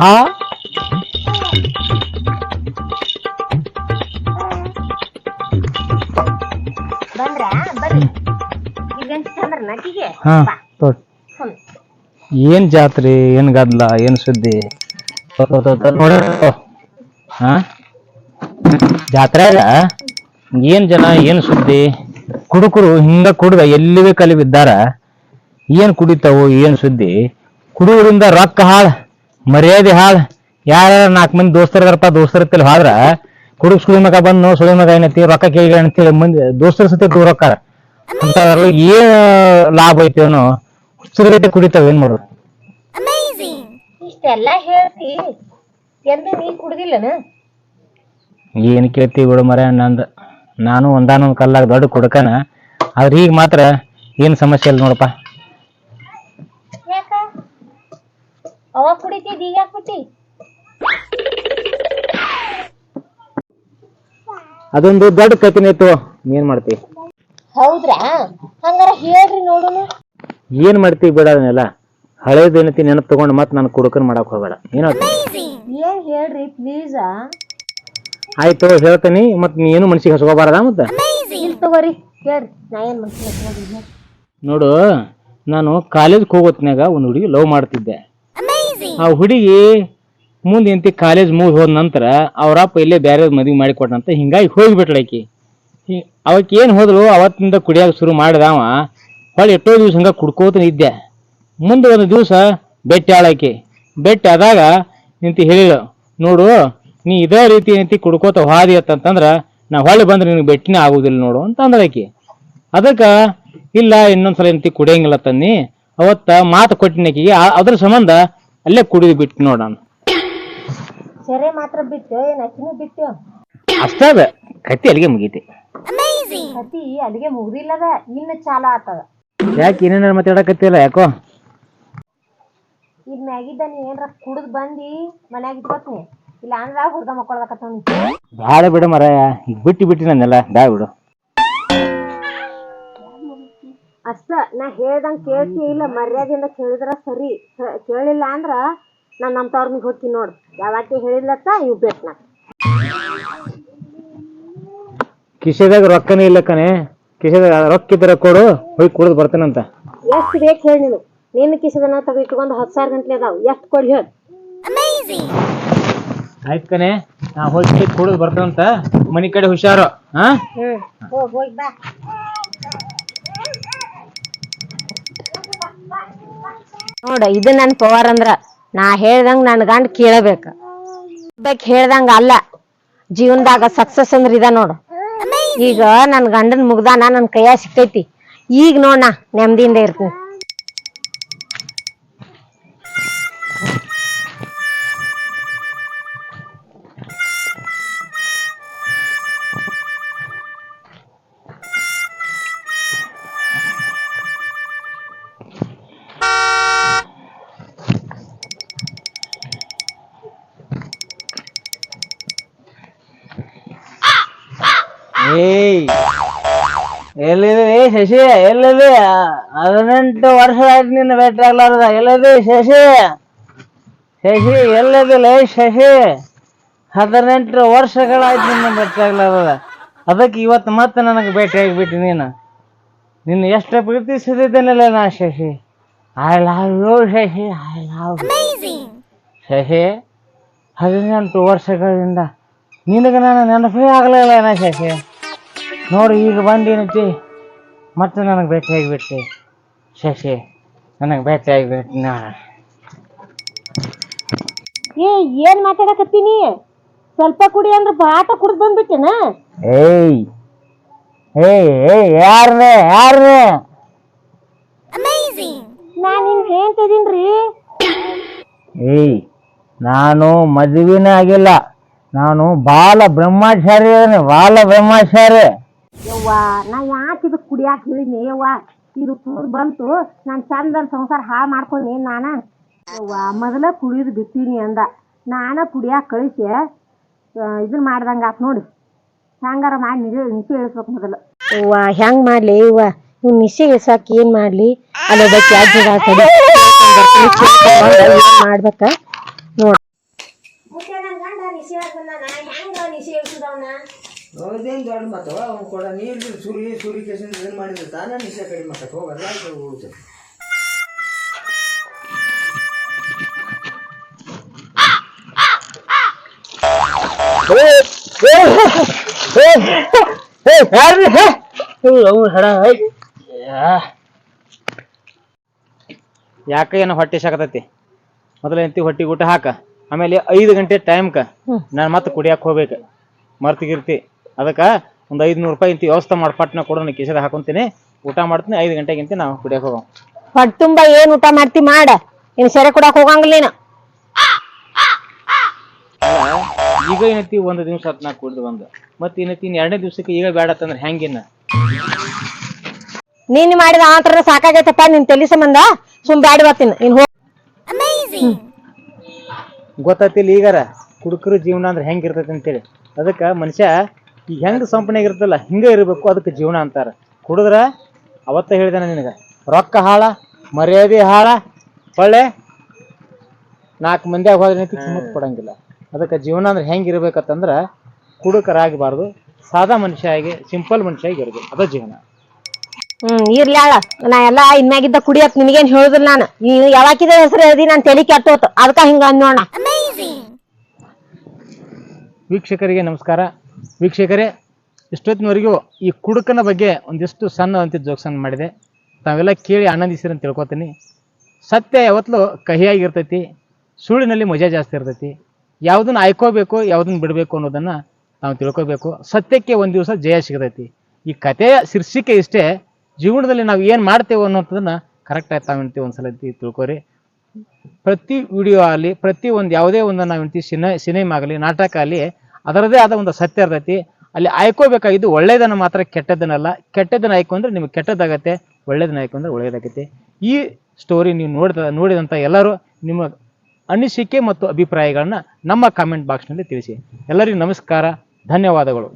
ಹಾ ಏನ್ ಜಾತ್ರೆ ಏನ್ ಗದ್ಲ ಏನ್ ಸುದ್ದಿ? ನೋಡ ಹಾ? ಜಾತ್ರೆಗ ಏನ್ ಜನ ಏನ್ ಸುದ್ದಿ? ಕುಡುಕರು ಹಿಂಗ ಕುಡ್ದ ಎಲ್ಲಿ ಬೇಕಲ್ಲಿ ಬಿದ್ದಾರ ಏನ್ ಕುಡಿತಾವು ಏನ್ ಸುದ್ದಿ? ಕುಡಿಯೋದ್ರಿಂದ ರೊಕ್ಕ ಹಾಳ. ಮರ್ಯಾದೆ ಹಾಳ. ಯಾರ ನಾಲ್ಕು ಮಂದಿ ದೋಸ್ತರದಾರಪ್ಪ ದೋಸ್ತರ ತಲೆ ಹೋದ್ರ ಕುಡುಕ್ ಸುಳಿ ಮಗ ಬಂದು ಸುಳಿ ಮಗ ಏನೈತಿ ರೊಕ್ಕ ಕೇಳಿ ಅಂತೇಳಿ ಮಂದಿ ದೋಸ್ತರ ಸತಿ ದೂರ ರೊಕ್ಕಾರ ಅಂತ ಏನ್ ಲಾಭ ಐತೇನೋ ಹುಚ್ಚರಗತೆ ಕುಡಿತಾವ ಏನ್ ಮಾಡೋದು? ಇಷ್ಟೆಲ್ಲ ಹೇಳ್ತಿ ಎಂದು ನೀ ಕುಡ್ದಿಲ್ಲನ? ಏನ್ ಕೇಳ್ತಿ ಬಿಡು ಮರ ನಂದು ನಾನು ಒಂದಾನೊಂದ್ ಕಲ್ಲಾಗ ದೊಡ್ಡ ಕುಡ್ಕನ. ಆದ್ರೆ ಈಗ ಮಾತ್ರ ಏನ್ ಸಮಸ್ಯೆ ಇಲ್ಲ ನೋಡಪ್ಪ ಯಾಕ ಅವ ಕುಡಿತಿದ್ ಈಗ ಯಾಕೆ ಕುಟ್ಟಿ ಅದೊಂದು ದೊಡ್ಡ ಕಥೆ ಇತ್ತು ಏನ್ ಮಾಡ್ತಿ? ಹೌದ್ರಾ? ಹಂಗಾರ ಹೇಳ್ರಿ ನೋಡುನು ಏನ್ ಮಾಡ್ತಿ ಬಿಡ ಅದನ್ನೆಲ್ಲ? ಹಳೇದೇನತಿ ನೆನಪು ತಗೊಂಡು ಮತ್ತೆ ನಾನು ಕುಡುಕನ್ ಮಾಡಕ್ ಹೋಗ್ಬೇಡ. ಏನೋ ಏನ್ ಹೇಳ್ರಿ ಪ್ಲೀಸ್ ಆಯ್ತು ಹೇಳ್ತೀನಿ ಮತ್ ನೀ ಏನು ಮನ್ಸಿಗೆ ಹಸ್ಕೋಬಾರದ ಮತ್ತೆ? ಇಲ್ಲಿ ತಗೋರಿ ಹೇಳ್ರಿ. ನಾ ಏನ್ ಮನ್ಸಿಗೆ ನೋಡು ನಾನು ಕಾಲೇಜ್ಗೆ ಹೋಗೋತ್ನ್ಯಾಗ ಒಂದು ಹುಡುಗಿ ಲವ್ ಮಾಡ್ತಿದ್ದೆ. ಆ ಹುಡುಗಿ ಮುಂದೆ ಇಂತಿ ಕಾಲೇಜ್ ಮುಗಿ ಹೋದ ನಂತರ ಅವ್ರಪ್ಪ ಇಲ್ಲೇ ಬೇರೆ ಮದುವೆ ಮಾಡಿ ಕೊಟ್ಟಂತ ಹಿಂಗಾಗಿ ಹೋಗ್ಬಿಟ್ಲ ಆಕಿ. ಹಿ- ಅವಕ್ಕೆ ಏನು ಹೋದ್ಲು, ಅವತ್ತಿಂದ ಕುಡಿಯೋಕೆ ಶುರು ಮಾಡಿದವ ಹೊಳೆ ಎಷ್ಟೋ ದಿವಸ ಹಂಗ ಕುಡ್ಕೋತ ಇದ್ದೆ ಮುಂದೆ ಒಂದು ದಿವಸ ಭೇಟಿ ಆಳಾಕಿ ಭೇಟಿ ಆದಾಗ ನಿಂತಿ ಹೇಳಿಳು, ನೋಡು, ನೀ ಇದೇ ರೀತಿ ನಿಂತಿ ಕುಡ್ಕೋತ ಹಾದಿ ಅಂತಂದ್ರ ನಾ ಹೊಳ್ಳಿ ಬಂದ್ರೆ ನಿನ್ಗೆ ಭೇಟಿನೇ ಆಗುದಿಲ್ಲ ನೋಡು ಅಂತ ಆಕಿ. ಅದಕ್ಕ, ಇಲ್ಲ, ಇನ್ನೊಂದ್ಸಲ ಎಂತಿ ಕುಡಿಯಂಗಿಲ್ಲ ತನ್ನಿ, ಅವತ್ತ ಮಾತು ಕೊಟ್ಟಿನಕಿಗೆ ಅದ್ರ ಸಂಬಂಧ ಅಲ್ಲೇ ಕುಡಿದು ಬಿಟ್ಟು ನೋಡೋಣ. ಸೆರೆ ಮಾತ್ರ ಬಿಟ್ಟು ಏನ್ ಅಕ್ಕಿನೂ ಬಿಟ್ಟು? ಅಷ್ಟೇ ಅದ ಕತ್ತಿ ಅಲ್ಲಿಗೆ ಮುಗೀತಿ. ಕತಿ ಅಲ್ಲಿಗೆ ಮುಗ್ದಿಲ್ಲದ ಇನ್ನು ಚಾಲ ಆತದ ಯಾಕೆ ಏನೇನಾರು ಮಾತಾಡಕತ್ತಿಲ್ಲ ಯಾಕೋ? ಇದ್ ಮ್ಯಾಗಿದ್ದ ನೀ ಏನ್ರ ಕುಡ್ದ್ ಬಂದಿ ಮನ್ಯಾಗ ಇಟ್ಕೋತೀನಿ ಇಲ್ಲ ಅಂದ್ರ ಹುಡ್ಗ ಮಕ್ಕೊಳ್ಬೇಕತ್ತ ಬಾಳ ಬಿಡು ಮರ ಈಗ ಬಿಟ್ಟು ಬಿಟ್ಟಿ ನನ್ನೆಲ್ಲ ಬ್ಯಾ ಬಿಡು. ಅಷ್ಟ ನಾ ಹೇಳ್ದಂಗೆ ಕೇಳ್ತಿ ಇಲ್ಲ ಮರ್ಯಾದೆಯಿಂದ ಕೇಳಿದ್ರ ಸರಿ. ಕೇಳಿಲ್ಲ ಅಂದ್ರ ನಾನು ನಮ್ಮ ತವ್ರಿಗೆ ಹೋಗ್ತೀನಿ ನೋಡು. ಯಾವಾಗ ಹೇಳಿದ್ಲತ್ತ ಇವ್ ಬೇಕು ನಾ ಕಿಶೆದಾಗ ರೊಕ್ಕನೇ ಇಲ್ಲ ಕಣೆ. ಕಿಶೆದಾಗ ರೊಕ್ಕ ಇದ್ರೆ ಕೊಡು ಹೋಗಿ ಕುಡಿದು ಬರ್ತೇನಂತ. ಎಷ್ಟು ಬೇಕು ಹೇಳಿ ನೀನು. ನಿನ್ನ ಕಿಸದನ ತಗ ಇಟ್ಕೊಂಡು ಹತ್ತು ಸಾವಿರ ಗಂಟ್ಲೆ ಅದಾವ. ಎಷ್ಟು ಕೊಡಿ ಹೇಳಿ. ಆಯ್ತು ಕಣೆ. ನಾ ಹೋಗಿ ಕುಡಿದು ಬರ್ತೇನಂತ. ಮನಿ ಕಡೆ ಹುಷಾರು. ಹಾ ಹೋಗಿ ಬಾ. ನೋಡ, ಇದು ನನ್ ಪವರ್ ಅಂದ್ರ. ನಾ ಹೇಳ್ದಂಗ ನನ್ ಗಂಡ ಕೇಳಬೇಕ. ಬೇಕ್ ಹೇಳ್ದಂಗ ಅಲ್ಲ. ಜೀವನದಾಗ ಸಕ್ಸಸ್ ಅಂದ್ರ ಇದ ನೋಡು. ಈಗ ನನ್ ಗಂಡನ್ ಮುಗ್ದಾನ, ನನ್ ಕೈಯಾಗ ಸಿಕ್ತೈತಿ ಈಗ ನೋಡ ನಾ ನೆಮ್ಮದಿಯಿಂದ ಇರ್ತೀನಿ. ಏಯ್. ಎಲ್ಲಿದೆ? ಶಶಿ ಎಲ್ಲಿದೆ? ಹದಿನೆಂಟು ವರ್ಷ ಆಯ್ತು ನಿನ್ನ ಭೇಟಿ ಆಗ್ಲಾರ್ದ. ಎಲ್ಲಿದೆ ಶಶಿ? ಶಶಿ ಎಲ್ಲಿದಿಲ್ಲ ಶಶಿ? ಹದಿನೆಂಟು ವರ್ಷಗಳಾಯ್ತು ನಿನ್ನ ಭೇಟಿ ಆಗ್ಲಾರ್ದ. ಅದಕ್ಕೆ ಇವತ್ತು ಮತ್ತೆ ನನಗೆ ಭೇಟಿ ಆಗಿಬಿಟ್ಟು ನೀನು. ನಿನ್ನ ಎಷ್ಟು ಪ್ರೀತಿಸಿದ್ದೇನಲ್ಲ ನಾ Shashi? I love you Shashi I love Shashi ಹದಿನೆಂಟು ವರ್ಷಗಳಿಂದ ನಿನಗೆ ನಾನು ನೆನಪೇ ಆಗಲಿಲ್ಲ ನಾ ಶಶಿ. ನೋಡಿ ಈಗ ಬಂದೇನೈತಿ ಮತ್ತೆ ನನಗೆ ಭೇಟಿ ಆಗಿಬಿಟ್ಟು ಶಶಿ ನನಗೆ ಭೇಟಿ ಆಗಿಬಿಟ್ಟು ನಾ ಏ ಏನ್ ಮಾತಾಡಕತ್ತೀನಿ ಸ್ವಲ್ಪ ಕುಡಿ ಅಂದ್ರೆ ಬಾಟ ಕುಡ್ದು ಬಂದ್ಬಿಟ್ಟೆನ? ಏಯ್ ಏಯ್ ಏಯ್ ಯಾರನೇ ಯಾರನೇ? ನಾನು ನಿನ್ ಹೇಳ್ತಿದ್ದೀನ್ರಿ ಏಯ್ ನಾನು ಮದುವೆನೇ ಆಗಿಲ್ಲ. ನಾನು ಬಾಲ ಬ್ರಹ್ಮಚಾರಿ ಬಾಲ ಬ್ರಹ್ಮಚಾರಿ ಯವ್ವ ನಾ ಯಾಕೆ ಇದು ಕುಡಿಯಾಕ ಹೇಳಿನಿ ಯವ್ವ ಇದು ಕುಡ್ದು ಬಂತು ನಾನು ಚಂದ ಸಂಸಾರ ಹಾಳು ಮಾಡ್ಕೊಂಡಿ ನಾನ? ಯವ್ವ ಮೊದಲ ಕುಡಿಯೋದು ಬಿತ್ತೀನಿ ಅಂದ. ನಾನ ಕುಡಿಯಾಕ ಕಳಿಸಿ ಇದನ್ನ ಮಾಡ್ದಂಗ ಆತ್ ನೋಡಿ. ಹ್ಯಾಂಗಾರ ಮಾಡಿ ನಿಜ ನಿಶೆ ಇಳಿಸ್ಬೇಕು ಮೊದಲು. ಯವ್ವ ಹೆಂಗ್ ಮಾಡ್ಲಿ? ಯವ್ವ ಇವ್ ನಿಶೆ ಇಳಿಸಾಕ ಏನ್ ಮಾಡ್ಲಿ? ಅಲ್ಲಿ ಒಬ್ಬಾಕಿ ಅಜ್ಜಿದ ತಡಿ ಮಾಡ್ಬೇಕ? ನೋಡ್. ನಿಷೇಧನ ಹೆಂಗ ನಿಷೇಧಿಸಿದವನ ಅದೇನು ದೊಡ್ಡ ಮಾತು ಅವ್ನು ಕೊಡ ನೀರು ಸುರಿ ಸುರಿ ಕೇಸಿಂದ ಇದನ್ನು ಮಾಡಿದ್ರೆ ತಾನೇ ನಿಶೆ ಕಡಿಮೆ ಮಾಡಕ್ಕೆ ಹೋಗಲ್ಲ ಯಾಕೆ ಉಳಿತದೆ ಯಾಕ ಏನೋ ಹೊಟ್ಟೆ ಸಾಕತೈತಿ? ಮೊದಲ ಎಂತಿ ಹೊಟ್ಟಿ ಊಟ ಹಾಕ ಆಮೇಲೆ ಐದು ಗಂಟೆ ಟೈಮ್ಕ ನಾನು ಮತ್ತೆ ಕುಡಿಯಕ್ಕೆ ಹೋಗ್ಬೇಕು. ಮರ್ತಿಗಿರ್ತಿ ಅದಕ್ಕೆ ಒಂದು ಐದುನೂರು ರೂಪಾಯಿ ಇಂತ ವ್ಯವಸ್ಥೆ ಮಾಡಿ ಪಟ್ನ ಕೊಡು ನಾನು ಕಿಸೆದ ಹಾಕೊಂತೀನಿ. ಊಟ ಮಾಡ್ತೀನಿ ಐದು ಗಂಟೆಗಿಂತ ನಾವು ಕುಡಿಯಕ್ಕೆ ಹೋಗೋ ಪಟ್ ತುಂಬ ಏನ್ ಊಟ ಮಾಡ್ತಿ ಮಾಡ. ಇನ್ ಸೆರೆ ಕೊಡಕ್ ಹೋಗಂಗಿಲ್ಲ ನೀನು. ಈಗ ಏನೈತಿ ಒಂದು ದಿವಸ ಹತ್ತು ನಾ ಕುಡಿದು ಬಂದು. ಮತ್ತೆ ಏನೈತಿ ಇನ್ನು ಎರಡನೇ ದಿವಸಕ್ಕೆ ಈಗ ಬೇಡ ಅಂತಂದ್ರೆ ಹೆಂಗಿನ್ನ ನೀನು ಮಾಡಿದ ಆತರ ಸಾಕಾಗೈತಪ್ಪ ನಿನ್ ತಲೆ ಸಂಬಂಧ ಸುಮ್ ಬ್ಯಾಡಿ ಬರ್ತೀನಿ. ನೀನು ಹೋಗ್. ಗೊತ್ತಾತಿಲ್ಲ ಈಗಾರ ಕುಡುಕರು ಜೀವನ ಅಂದ್ರೆ ಹೆಂಗಿರ್ತೈತಿ ಅಂತೇಳಿ. ಅದಕ್ಕೆ ಮನುಷ್ಯ ಈಗ ಹೆಂಗ್ ಸಂಪನೆಗಿರ್ತಲ್ಲ ಹಿಂಗ ಹಿಂಗೆ ಇರಬೇಕು ಅದಕ್ಕೆ ಜೀವನ ಅಂತಾರ. ಕುಡಿದ್ರ ಅವತ್ತ ಹೇಳಿದೆ ನಿನಗೆ ರೊಕ್ಕ ಹಾಳ ಮರ್ಯಾದೆ ಹಾಳ ಒಳ್ಳೆ ನಾಲ್ಕು ಮಂದಿಯಾಗ ಹೋದ್ರೆ ಕಿಮ್ಮತ್ ಕೊಡಂಗಿಲ್ಲ ಅದಕ್ಕೆ ಜೀವನ ಅಂದ್ರೆ ಹೆಂಗ್ ಇರ್ಬೇಕಂತಂದ್ರ ಕುಡುಕರಾಗಬಾರ್ದು ಸಾದಾ ಮನುಷ್ಯ ಆಗಿ ಸಿಂಪಲ್ ಮನುಷ್ಯ ಆಗಿ ಇರ್ಬೇಕು ಅದ ಜೀವನ. ಹ್ಮ್ ಇರ್ಲಿ ಆಳ ನಾ ಎಲ್ಲಾ ಇನ್ಮ್ಯಾಗಿದ್ದ ಕುಡಿಯತ್ ನಿನಗೇನ್ ಹೇಳುದಿಲ್ಲ ನಾನು. ನೀನು ಯಾವಾಕಿದ ಹೆಸರು ಹೇಳ್ದಿ ನಾನು ತಲೆ ಕೆಟ್ಟೋತು ಅದಕ್ಕ ಹಿಂಗ ಅನ್ನೋಣ ವೀಕ್ಷಕರಿಗೆ ನಮಸ್ಕಾರ. ವೀಕ್ಷಕರೇ, ಇಷ್ಟೊತ್ತಿನವರೆಗೂ ಈ ಕುಡುಕನ ಬಗ್ಗೆ ಒಂದಿಷ್ಟು ಸಣ್ಣ ಅಂತ ಜೋಕ್ಸನ್ ಮಾಡಿದೆ. ತಾವೆಲ್ಲ ಕೇಳಿ ಆನಂದಿಸಿರಿ ಅಂತ ತಿಳ್ಕೊತೀನಿ. ಸತ್ಯ ಯಾವತ್ತಲೂ ಕಹಿಯಾಗಿರ್ತೈತಿ, ಸುಳ್ಳಿನಲ್ಲಿ ಮಜಾ ಜಾಸ್ತಿ ಇರ್ತೈತಿ. ಯಾವುದನ್ನು ಆಯ್ಕೋಬೇಕು, ಯಾವುದನ್ನು ಬಿಡಬೇಕು ಅನ್ನೋದನ್ನು ನಾವು ತಿಳ್ಕೋಬೇಕು. ಸತ್ಯಕ್ಕೆ ಒಂದು ದಿವಸ ಜಯ ಸಿಗತೈತಿ. ಈ ಕಥೆಯ ಶೀರ್ಷಿಕೆ ಇಷ್ಟೇ, ಜೀವನದಲ್ಲಿ ನಾವು ಏನು ಮಾಡ್ತೇವೆ ಅನ್ನೋಂಥದ್ದನ್ನು ಕರೆಕ್ಟಾಗಿ ತಾವಂತಿ ಒಂದು ಸಲ ತಿಳ್ಕೊರಿ. ಪ್ರತಿ ವಿಡಿಯೋ ಆಗಲಿ ಪ್ರತಿ ಒಂದು ಯಾವುದೇ ಒಂದು ನಾವು ಹೇಳ್ತೀವಿ ಸಿನಿಮಾ ಆಗಲಿ, ನಾಟಕ ಆಗಲಿ ಅದರದೇ ಆದ ಒಂದು ಸತ್ಯ ಇರ್ತೈತಿ. ಅಲ್ಲಿ ಆಯ್ಕೋಬೇಕಾಗಿದ್ದು ಒಳ್ಳೇದನ್ನು ಮಾತ್ರ ಕೆಟ್ಟದ್ದನ್ನಲ್ಲ. ಕೆಟ್ಟದ್ದನ್ನು ಆಯ್ಕೊ ಅಂದರೆ ನಿಮಗೆ ಕೆಟ್ಟದ್ದಾಗತ್ತೆ, ಒಳ್ಳೇದನ್ನ ಅಂದರೆ ಒಳ್ಳೇದಾಗತ್ತೆ ಈ ಸ್ಟೋರಿ ನೀವು ನೋಡಿದ ನೋಡಿದಂಥ ಎಲ್ಲರೂ ನಿಮ್ಮ ಅನಿಸಿಕೆ ಮತ್ತು ಅಭಿಪ್ರಾಯಗಳನ್ನ ನಮ್ಮ ಕಾಮೆಂಟ್ ಬಾಕ್ಸ್ನಲ್ಲಿ ತಿಳಿಸಿ. ಎಲ್ಲರಿಗೂ ನಮಸ್ಕಾರ, ಧನ್ಯವಾದಗಳು.